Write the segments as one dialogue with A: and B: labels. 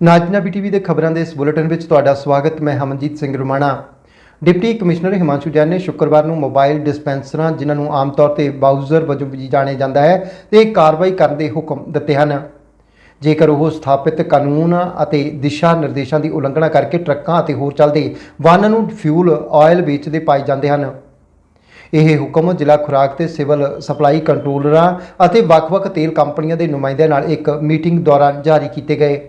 A: ਨਾਜਨਾਬੀ TV ਦੇ ਖਬਰਾਂ ਦੇ ਇਸ ਬੁਲੇਟਿਨ ਵਿੱਚ ਤੁਹਾਡਾ ਸਵਾਗਤ, ਮੈਂ ਹਮਨਜੀਤ ਸਿੰਘ ਰੁਮਾਣਾ। ਡਿਪਟੀ ਕਮਿਸ਼ਨਰ ਹਿਮਾਂਸ਼ੂ ਜੈਨ ਨੇ ਸ਼ੁੱਕਰਵਾਰ ਨੂੰ ਮੋਬਾਈਲ ਡਿਸਪੈਂਸਰਾਂ, ਜਿਨ੍ਹਾਂ ਨੂੰ ਆਮ ਤੌਰ ਤੇ ਬਾਊਜ਼ਰ ਵਜੋਂ ਵੀ ਜਾਣਿਆ ਜਾਂਦਾ ਹੈ, ਤੇ ਕਾਰਵਾਈ ਕਰਨ ਦੇ ਹੁਕਮ ਦਿੱਤੇ ਹਨ। ਜੇਕਰ ਉਹ ਸਥਾਪਿਤ ਕਾਨੂੰਨ ਅਤੇ ਦਿਸ਼ਾ ਨਿਰਦੇਸ਼ਾਂ ਦੀ ਉਲੰਘਣਾ ਕਰਕੇ ਟਰੱਕਾਂ ਅਤੇ ਹੋਰ ਚੱਲਦੇ ਵਾਹਨਾਂ ਨੂੰ ਫਿਊਲ ਆਇਲ ਵੇਚਦੇ ਪਾਏ ਜਾਂਦੇ ਹਨ। ਇਹ ਹੁਕਮ ਜ਼ਿਲ੍ਹਾ ਖੁਰਾਕ ਤੇ ਸਿਵਲ ਸਪਲਾਈ ਕੰਟਰੋਲਰਾਂ ਅਤੇ ਵੱਖ-ਵੱਖ ਤੇਲ ਕੰਪਨੀਆਂ ਦੇ ਨੁਮਾਇੰਦਿਆਂ ਨਾਲ ਇੱਕ ਮੀਟਿੰਗ ਦੌਰਾਨ ਜਾਰੀ ਕੀਤੇ ਗਏ।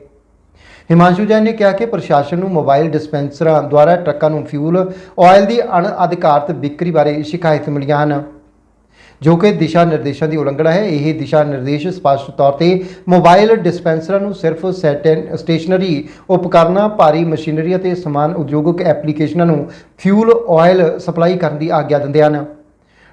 A: ਹਿਮਾਂਸ਼ੂ ਜੈਨ ਨੇ ਕਿਹਾ ਕਿ ਪ੍ਰਸ਼ਾਸਨ ਨੂੰ ਮੋਬਾਈਲ ਡਿਸਪੈਂਸਰਾਂ ਦੁਆਰਾ ਟਰੱਕਾਂ ਨੂੰ ਫਿਊਲ ਆਇਲ ਦੀ ਅਣਅਧਿਕਾਰਤ ਵਿਕਰੀ ਬਾਰੇ ਸ਼ਿਕਾਇਤ ਮਿਲੀਆਂ ਹਨ। ਜੋ ਕਿ ਦਿਸ਼ਾ ਨਿਰਦੇਸ਼ਾਂ ਦੀ ਉਲੰਘਣਾ ਹੈ, ਇਹ ਦਿਸ਼ਾ ਨਿਰਦੇਸ਼ ਸਪਸ਼ਟ ਤੌਰ ਤੇ ਮੋਬਾਈਲ ਡਿਸਪੈਂਸਰਾਂ ਨੂੰ ਸਿਰਫ ਸੈਟਨ ਸਟੇਸ਼ਨਰੀ ਉਪਕਰਨਾਂ, ਭਾਰੀ ਮਸ਼ੀਨਰੀ ਅਤੇ ਸਮਾਨ ਉਦਯੋਗਿਕ ਐਪਲੀਕੇਸ਼ਨਾਂ ਨੂੰ ਫਿਊਲ ਆਇਲ ਸਪਲਾਈ ਕਰਨ ਦੀ ਆਗਿਆ ਦਿੰਦੇ ਹਨ।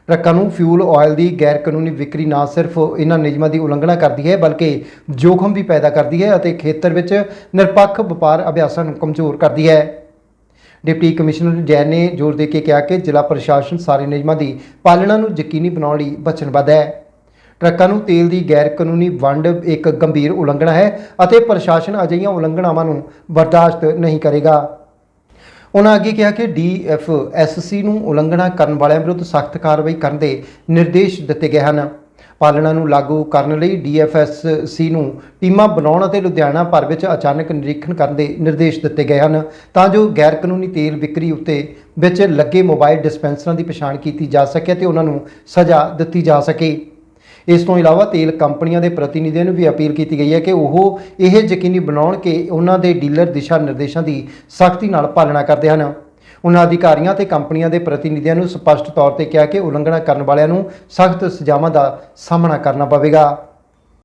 A: ਟਰੱਕਾਂ ਨੂੰ ਫਿਊਲ ਆਇਲ ਦੀ ਗੈਰ ਕਾਨੂੰਨੀ ਵਿਕਰੀ ਨਾ ਸਿਰਫ ਇਹਨਾਂ ਨਿਯਮਾਂ ਦੀ ਉਲੰਘਣਾ ਕਰਦੀ ਹੈ, ਬਲਕਿ ਜੋਖਮ ਵੀ ਪੈਦਾ ਕਰਦੀ ਹੈ ਅਤੇ ਖੇਤਰ ਵਿੱਚ ਨਿਰਪੱਖ ਵਪਾਰ ਅਭਿਆਸਾਂ ਨੂੰ ਕਮਜ਼ੋਰ ਕਰਦੀ ਹੈ। ਡਿਪਟੀ ਕਮਿਸ਼ਨਰ ਜੈਨ ਨੇ ਜ਼ੋਰ ਦੇ ਕੇ ਕਿਹਾ ਕਿ ਜ਼ਿਲ੍ਹਾ ਪ੍ਰਸ਼ਾਸਨ ਸਾਰੇ ਨਿਯਮਾਂ ਦੀ ਪਾਲਣਾ ਨੂੰ ਯਕੀਨੀ ਬਣਾਉਣ ਲਈ ਵਚਨਬੱਧ ਹੈ। ਟਰੱਕਾਂ ਨੂੰ ਤੇਲ ਦੀ ਗੈਰ ਕਾਨੂੰਨੀ ਵੰਡ ਇੱਕ ਗੰਭੀਰ ਉਲੰਘਣਾ ਹੈ ਅਤੇ ਪ੍ਰਸ਼ਾਸਨ ਅਜਿਹੀਆਂ ਉਲੰਘਣਾਵਾਂ ਨੂੰ ਬਰਦਾਸ਼ਤ ਨਹੀਂ ਕਰੇਗਾ। ਉਹਨਾਂ ਅੱਗੇ ਕਿਹਾ ਕਿ ਡੀਐਫਐਸਸੀ ਨੂੰ ਉਲੰਘਣਾ ਕਰਨ ਵਾਲਿਆਂ ਵਿਰੁੱਧ ਸਖਤ ਕਾਰਵਾਈ ਕਰਨ ਦੇ ਨਿਰਦੇਸ਼ ਦਿੱਤੇ ਗਏ ਹਨ। ਪਾਲਣਾ ਨੂੰ ਲਾਗੂ ਕਰਨ ਲਈ ਡੀਐਫਐਸਸੀ ਨੂੰ ਟੀਮਾਂ ਬਣਾਉਣ ਅਤੇ ਲੁਧਿਆਣਾ ਭਰ ਵਿੱਚ ਅਚਾਨਕ ਨਿਰੀਖਣ ਕਰਨ ਦੇ ਨਿਰਦੇਸ਼ ਦਿੱਤੇ ਗਏ ਹਨ। ਤਾਂ ਜੋ ਗੈਰ ਕਾਨੂੰਨੀ ਤੇਲ ਵਿਕਰੀ ਉੱਤੇ ਵਿੱਚ ਲੱਗੇ ਮੋਬਾਈਲ ਡਿਸਪੈਂਸਰਾਂ ਦੀ ਪਛਾਣ ਕੀਤੀ ਜਾ ਸਕੇ ਤੇ ਉਹਨਾਂ ਨੂੰ ਸਜ਼ਾ ਦਿੱਤੀ ਜਾ ਸਕੇ। ਇਸ ਤੋਂ ਇਲਾਵਾ ਤੇਲ ਕੰਪਨੀਆਂ ਦੇ ਪ੍ਰਤੀਨਿਧੀਆਂ ਨੂੰ ਵੀ ਅਪੀਲ ਕੀਤੀ ਗਈ ਹੈ ਕਿ ਉਹ ਇਹ ਯਕੀਨੀ ਬਣਾਉਣ ਕਿ ਉਹਨਾਂ ਦੇ ਡੀਲਰ ਦਿਸ਼ਾ ਨਿਰਦੇਸ਼ਾਂ ਦੀ ਸਖਤੀ ਨਾਲ ਪਾਲਣਾ ਕਰਦੇ ਹਨ। ਉਹਨਾਂ ਅਧਿਕਾਰੀਆਂ ਤੇ ਕੰਪਨੀਆਂ ਦੇ ਪ੍ਰਤੀਨਿਧੀਆਂ ਨੂੰ ਸਪਸ਼ਟ ਤੌਰ ਤੇ ਕਿਹਾ ਕਿ ਉਲੰਘਣਾ ਕਰਨ ਵਾਲਿਆਂ ਨੂੰ ਸਖਤ ਸਜ਼ਾਵਾਂ ਦਾ ਸਾਹਮਣਾ ਕਰਨਾ ਪਵੇਗਾ।